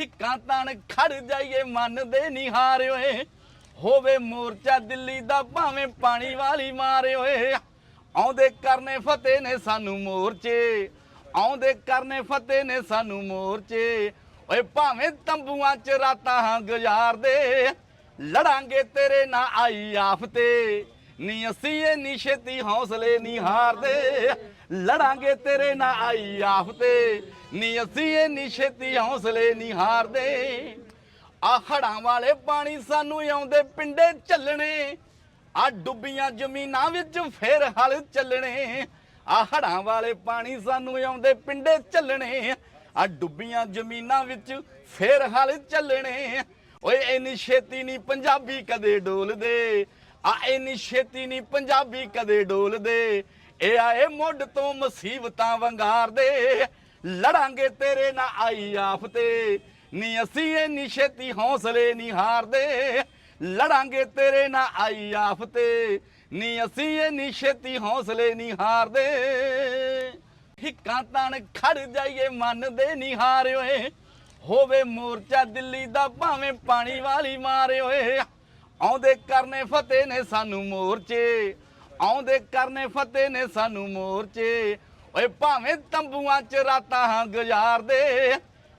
ਹਿੱਕਾਂ ਤਣ ਖੜ ਜਾਈਏ, ਮਨ ਦੇ ਨਿਹਾਰ ਓਏ। ਹੋਵੇ ਮੋਰਚਾ ਦਿੱਲੀ ਦਾ, ਭਾਵੇਂ ਪਾਣੀ ਵਾਲੀ ਮਾਰੇ ਓਏ। ਆਉਂਦੇ ਕਰਨੇ ਫਤਿਹ ਨੇ ਸਾਨੂੰ ਮੋਰਚੇ। ਆਉਂਦੇ ਕਰਨੇ ਫਤਿਹ ਨੇ ਸਾਨੂੰ ਮੋਰਚੇ। ਓਏ ਭਾਵੇਂ ਤੰਬੂਆਂ ਚ ਰਾਤਾਂ ਗੁਜ਼ਾਰਦੇ, ਲੜਾਂਗੇ ਤੇਰੇ ਨਾਲ ਆਈ ਆਫਤੇ। ਨੀ ਅਸੀਂ ਇਹ ਨੀ ਛੇਤੀ ਹੌਸਲੇ ਨੀ ਹਾਰਦੇ। ਲੜਾਂਗੇ ਤੇਰੇ ਨਾਲ ਆਈ ਆਫਤੇ। ਨੀ ਅਸੀਂ ਇਹ ਨੀ ਛੇਤੀ ਹੌਸਲੇ ਨਹੀਂ ਹਾਰਦੇ। ਆ ਹੜਾਂ ਵਾਲੇ ਪਾਣੀ ਸਾਨੂੰ ਆਉਂਦੇ ਪਿੰਡੇ ਚੱਲਣੇ। ਆ ਡੁੱਬੀਆਂ ਜ਼ਮੀਨਾਂ ਵਿੱਚ ਫੇਰ ਹਲ ਚੱਲਣੇ। ਆ ਹੜਾਂ ਵਾਲੇ ਪਾਣੀ ਸਾਨੂੰ ਆਉਂਦੇ ਪਿੰਡੇ ਚੱਲਣੇ। ਆ ਡੁੱਬੀਆਂ ਜ਼ਮੀਨਾਂ ਵਿੱਚ ਫੇਰ ਹਲ ਚੱਲਣੇ। ਓਏ ਇੰਨੀ ਛੇਤੀ ਨਹੀਂ ਪੰਜਾਬੀ ਕਦੇ ਡੋਲਦੇ। ਆ ਨੀ ਛੇਤੀ ਨੀ ਪੰਜਾਬੀ ਕਦੇ ਡੋਲਦੇ। ਇਹ ਆਏ ਮੁੱਢ ਤੋਂ ਮੁਸੀਬਤਾਂ ਵੰਗਾਰਦੇ। ਲੜਾਂਗੇ ਤੇਰੇ ਨਾਲ ਆਈ ਆਫਤੇ। ਨੀ ਅਸੀਂ ਇੰਨੀ ਛੇਤੀ ਹੌਸਲੇ ਨਹੀਂ ਹਾਰਦੇ। ਲੜਾਂਗੇ ਤੇਰੇ ਨਾਲ ਆਈ ਆਫਤੇ। ਨੀ ਅਸੀਂ ਇੰਨੀ ਛੇਤੀ ਹੌਸਲੇ ਨੀ ਹਾਰਦੇ। ਹਿੱਕਾਂ ਤਣ ਖੜ ਜਾਈਏ ਮਨ ਦੇ ਨਿਹਾਰ ਓਏ। ਹੋਵੇ ਮੋਰਚਾ ਦਿੱਲੀ ਦਾ ਭਾਵੇਂ ਪਾਣੀ ਵਾਲੀ ਮਾਰਿਓਏ ਆਉਂਦੇ ਕਰਨੇ ਫਤਿਹ ਨੇ ਸਾਨੂੰ ਮੋਰਚੇ, ਆਉਂਦੇ ਕਰਨੇ ਫਤਿਹ ਨੇ ਸਾਨੂੰ ਮੋਰਚੇ। ਓਏ ਭਾਵੇਂ ਤੰਬੂਆਂ ਚ ਰਾਤਾਂ ਗੁਜ਼ਾਰਦੇ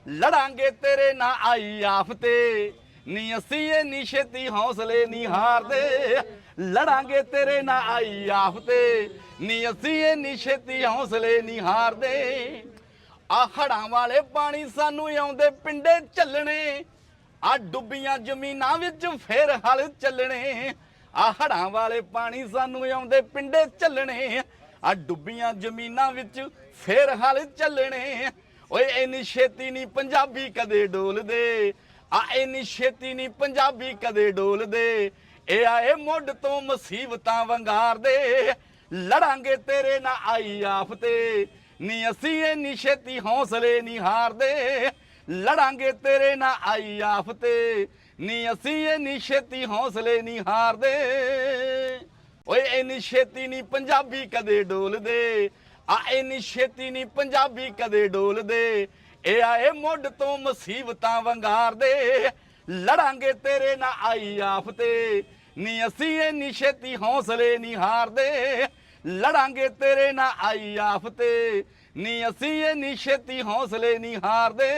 ਲੜਾਂਗੇ ਤੇਰੇ ਨਾਲ ਆਈ ਆਫਤੇ। ਨੀ ਅਸੀਂ ਇਹ ਨੀ ਛੇਤੀ ਹੌਸਲੇ ਨਹੀਂ ਹਾਰਦੇ, ਲੜਾਂਗੇ ਤੇਰੇ ਨਾਲ ਆਈ ਆਫਤੇ। ਨੀ ਅਸੀਂ ਇਹ ਨੀ ਛੇਤੀ ਹੌਸਲੇ ਨਹੀਂ ਹਾਰਦੇ। ਆ ਹੜਾਂ ਵਾਲੇ ਪਾਣੀ ਸਾਨੂੰ ਆਉਂਦੇ ਪਿੰਡੇ ਚੱਲਣੇ ਆ ਡੁੱਬੀਆਂ ਜ਼ਮੀਨਾਂ ਵਿੱਚ ਫੇਰ ਹਲ ਚੱਲਣੇ, ਆ ਹੜਾਂ ਵਾਲੇ ਪਾਣੀ ਸਾਨੂੰ ਆਉਂਦੇ ਪਿੰਡੇ ਚੱਲਣੇ, ਆ ਡੁੱਬੀਆਂ ਜ਼ਮੀਨਾਂ ਵਿੱਚ ਫੇਰ ਹਲ ਚੱਲਣੇ। ਓਏ, ਇੰਨੀ ਛੇਤੀ ਨਹੀਂ ਪੰਜਾਬੀ ਕਦੇ ਡੋਲਦੇ, ਆ ਇੰਨੀ ਛੇਤੀ ਨਹੀਂ ਪੰਜਾਬੀ ਕਦੇ ਡੋਲਦੇ। ਇਹ ਆਏ ਮੁੱਢ ਤੋਂ ਮੁਸੀਬਤਾਂ ਵੰਗਾਰਦੇ, ਲੜਾਂਗੇ ਤੇਰੇ ਨਾਲ ਆਈ ਆਫਤੇ, ਨੀ ਅਸੀਂ ਇੰਨੀ ਛੇਤੀ ਹੌਸਲੇ ਨਹੀਂ ਹਾਰਦੇ। ਲੜਾਂਗੇ ਤੇਰੇ ਨਾਲ ਆਈ ਆਫਤੇ ਨੀ ਅਸੀਂ ਇੰਨੀ ਛੇਤੀ ਹੌਸਲੇ ਨਹੀਂ ਹਾਰਦੇ। ਓਏ, ਇੰਨੀ ਛੇਤੀ ਨਹੀਂ ਪੰਜਾਬੀ ਕਦੇ ਡੋਲਦੇ। ਆ, ਇੰਨੀ ਛੇਤੀ ਨਹੀਂ ਪੰਜਾਬੀ ਕਦੇ ਡੋਲਦੇ। ਇਹ ਆਏ ਮੁੱਢ ਤੋਂ ਮੁਸੀਬਤਾਂ ਵੰਗਾਰਦੇ। ਲੜਾਂਗੇ ਤੇਰੇ ਨਾਲ ਆਈ ਆਫਤੇ ਨੀ ਅਸੀਂ ਇੰਨੀ ਛੇਤੀ ਹੌਸਲੇ ਨਹੀਂ ਹਾਰਦੇ। ਲੜਾਂਗੇ ਤੇਰੇ ਨਾਲ ਆਈ ਆਫਤੇ ਨੀ ਅਸੀਂ ਇੰਨੀ ਛੇਤੀ ਹੌਸਲੇ ਨਹੀਂ ਹਾਰਦੇ।